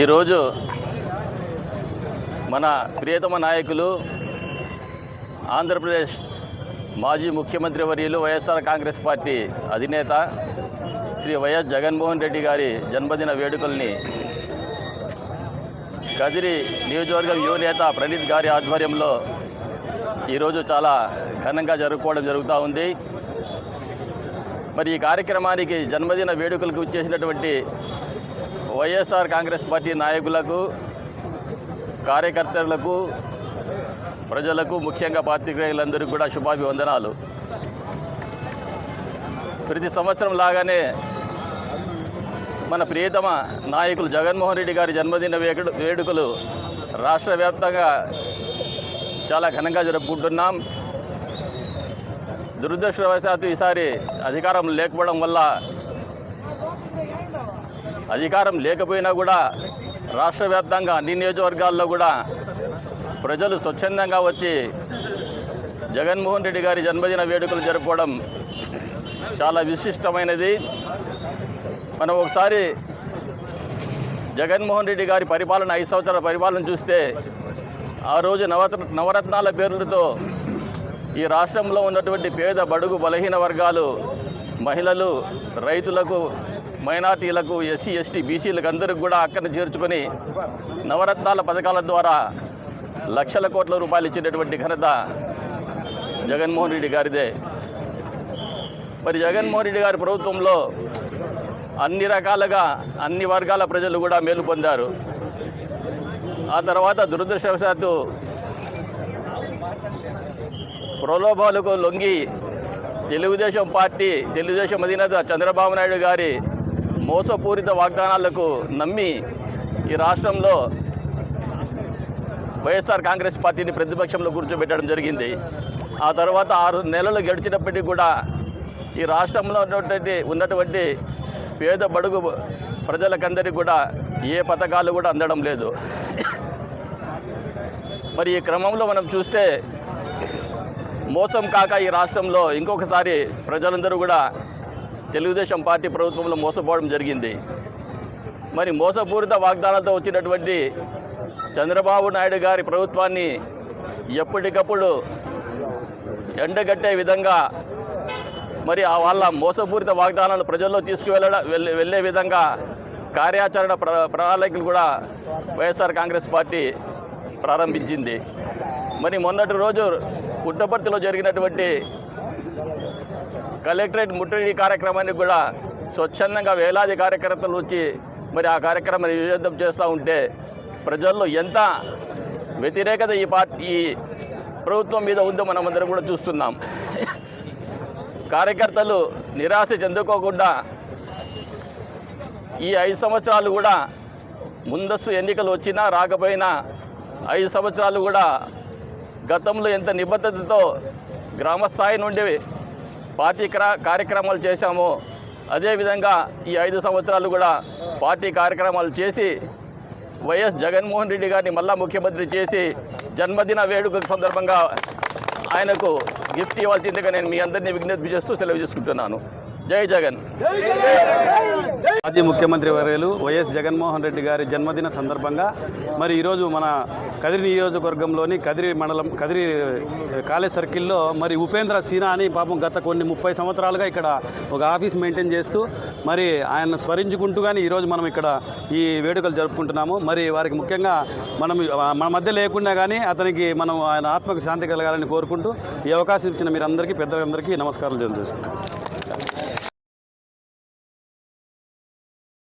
ఈరోజు మన ప్రియతమ నాయకులు ఆంధ్రప్రదేశ్ మాజీ ముఖ్యమంత్రి వర్యులు వైఎస్ఆర్ కాంగ్రెస్ పార్టీ అధినేత శ్రీ వైఎస్ జగన్మోహన్ రెడ్డి గారి జన్మదిన వేడుకల్ని కదిరి నియోజకవర్గం యువనేత ప్రణీత్ గారి ఆధ్వర్యంలో ఈరోజు చాలా ఘనంగా జరుపుకోవడం జరుగుతూ ఉంది. మరి ఈ కార్యక్రమానికి జన్మదిన వేడుకలకు వచ్చేసినటువంటి వైఎస్ఆర్ కాంగ్రెస్ పార్టీ నాయకులకు కార్యకర్తలకు ప్రజలకు ముఖ్యంగా పాత్రికేయులందరికీ కూడా శుభాభివందనాలు. ప్రతి సంవత్సరం లాగానే మన ప్రియతమ నాయకులు జగన్మోహన్ రెడ్డి గారి జన్మదిన వేడుకలు రాష్ట్ర వ్యాప్తంగా చాలా ఘనంగా జరుపుకుంటున్నాం. దురదృష్టవశాత్తు ఈసారి అధికారం లేకపోవడం వల్ల అధికారం లేకపోయినా కూడా రాష్ట్ర వ్యాప్తంగా అన్ని నియోజకవర్గాల్లో కూడా ప్రజలు స్వచ్ఛందంగా వచ్చి జగన్మోహన్ రెడ్డి గారి జన్మదిన వేడుకలు జరుపుకోవడం చాలా విశిష్టమైనది. మనం ఒకసారి జగన్మోహన్ రెడ్డి గారి పరిపాలన ఐదు సంవత్సరాల పరిపాలన చూస్తే ఆ రోజు నవత నవరత్నాల పేర్లతో ఈ రాష్ట్రంలో ఉన్నటువంటి పేద బడుగు బలహీన వర్గాలు మహిళలు రైతులకు మైనార్టీలకు ఎస్సీ ఎస్టీ బీసీలకు అందరికి కూడా అక్కడ చేర్చుకొని నవరత్నాల పథకాల ద్వారా లక్షల కోట్ల రూపాయలు ఇచ్చినటువంటి ఘనత జగన్మోహన్ రెడ్డి గారిదే. మరి జగన్మోహన్ రెడ్డి గారి ప్రభుత్వంలో అన్ని రకాలుగా అన్ని వర్గాల ప్రజలు కూడా మేలు పొందారు. ఆ తర్వాత దురదృష్టవశాత్తు ప్రలోభాలకు లొంగి తెలుగుదేశం పార్టీ తెలుగుదేశం అధినేత చంద్రబాబు నాయుడు గారి మోసపూరిత వాగ్దానాలకు నమ్మి ఈ రాష్ట్రంలో వైఎస్ఆర్ కాంగ్రెస్ పార్టీని ప్రతిపక్షంలో కూర్చోబెట్టడం జరిగింది. ఆ తర్వాత ఆరు నెలలు గడిచినప్పటికీ కూడా ఈ రాష్ట్రంలో ఉన్నటువంటి ఉన్నటువంటి పేద బడుగు ప్రజలకందరికీ కూడా ఏ పథకాలు కూడా అందడం లేదు. మరి ఈ క్రమంలో మనం చూస్తే మోసం కాక ఈ రాష్ట్రంలో ఇంకొకసారి ప్రజలందరూ కూడా తెలుగుదేశం పార్టీ ప్రభుత్వంలో మోసపోవడం జరిగింది. మరి మోసపూరిత వాగ్దానాలతో వచ్చినటువంటి చంద్రబాబు నాయుడు గారి ప్రభుత్వాన్ని ఎప్పటికప్పుడు ఎండగట్టే విధంగా మరి ఆ వాళ్ళ మోసపూరిత వాగ్దానాలు ప్రజల్లో తీసుకువెళ్ళడం వెళ్ళే వెళ్ళే విధంగా కార్యాచరణ ప్ర ప్రణాళికలు కూడా వైఎస్ఆర్ కాంగ్రెస్ పార్టీ ప్రారంభించింది. మరి మొన్నటి రోజు పుట్టపర్తిలో జరిగినటువంటి కలెక్టరేట్ ముట్టడి కార్యక్రమానికి కూడా స్వచ్ఛందంగా వేలాది కార్యకర్తలు వచ్చి మరి ఆ కార్యక్రమాన్ని విజయవంతం చేస్తూ ఉంటే ప్రజల్లో ఎంత వ్యతిరేకత ఈ పార్టీ ఈ ప్రభుత్వం మీద ఉందో మనం అందరం కూడా చూస్తున్నాం. కార్యకర్తలు నిరాశ చెందుకోకుండా ఈ ఐదు సంవత్సరాలు కూడా ముందస్తు ఎన్నికలు వచ్చినా రాకపోయినా ఐదు సంవత్సరాలు కూడా గతంలో ఎంత నిబద్ధతతో గ్రామస్థాయి నుండి పార్టీ క్రా- కార్యక్రమాలు చేశాము. అదేవిధంగా ఈ ఐదు సంవత్సరాలు కూడా పార్టీ కార్యక్రమాలు చేసి వైఎస్ జగన్మోహన్ రెడ్డి గారిని మళ్ళా ముఖ్యమంత్రి చేసి జన్మదిన వేడుక సందర్భంగా ఆయనకు గిఫ్ట్ ఇవ్వాల్సిందిగా నేను మీ అందరినీ విజ్ఞప్తి చేస్తూ సెలవు చేసుకుంటున్నాను. జై జగన్. మాజీ ముఖ్యమంత్రి వర్యులు వైఎస్ జగన్మోహన్ రెడ్డి గారి జన్మదిన సందర్భంగా మరి ఈరోజు మన కదిరి నియోజకవర్గంలోని కదిరి మండలం కదిరి కాలేజ్ సర్కిల్లో మరి ఉపేంద్ర సీనా అని పాపం గత కొన్ని ముప్పై సంవత్సరాలుగా ఇక్కడ ఒక ఆఫీస్ మెయింటైన్ చేస్తూ మరి ఆయన స్మరించుకుంటూ కానీ ఈరోజు మనం ఇక్కడ ఈ వేడుకలు జరుపుకుంటున్నాము. మరి వారికి ముఖ్యంగా మనం మన మధ్య లేకుండా కానీ అతనికి మనం ఆయన ఆత్మకు శాంతి కలగాలని కోరుకుంటూ ఈ అవకాశం ఇచ్చిన మీరందరికీ పెద్దలందరికీ నమస్కారాలు తెలియజేసుకుంటాం